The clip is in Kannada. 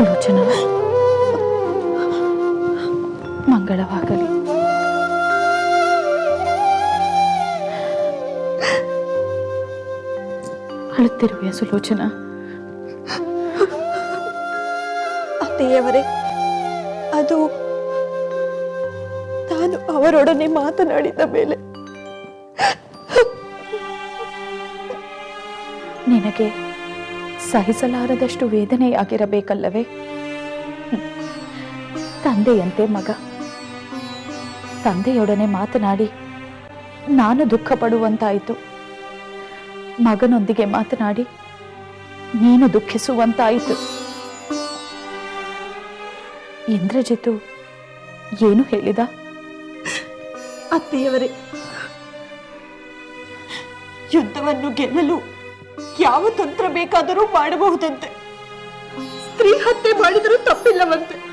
ಸುಲೋಚನಾ ಮಂಗಳವಾಗಲಿ. ಅಳುತ್ತಿರುವೆಯ ಸುಲೋಚನ? ಅತ್ತೆಯವರೇ ಅದು ತಾನು ಅವರೊಡನೆ ಮಾತನಾಡಿದ ಮೇಲೆ ನಿನಗೆ ಸಹಿಸಲಾರದಷ್ಟು ವೇದನೆಯಾಗಿರಬೇಕಲ್ಲವೇ. ತಂದೆಯಂತೆ ಮಗ. ತಂದೆಯೊಡನೆ ಮಾತನಾಡಿ ನಾನು ದುಃಖ ಪಡುವಂತಾಯಿತು ಮಗನೊಂದಿಗೆ ಮಾತನಾಡಿ ನೀನು ದುಃಖಿಸುವಂತಾಯಿತು. ಇಂದ್ರಜಿತು ಏನು ಹೇಳಿದ? ಅತ್ತೆಯವರೇ, ಯುದ್ಧವನ್ನು ಗೆಲ್ಲಲು ಯಾವ ತಂತ್ರ ಬೇಕಾದರೂ ಮಾಡಬಹುದಂತೆ. ಸ್ತ್ರೀ ಹತ್ಯೆ ಮಾಡಿದರೂ ತಪ್ಪಿಲ್ಲವಂತೆ.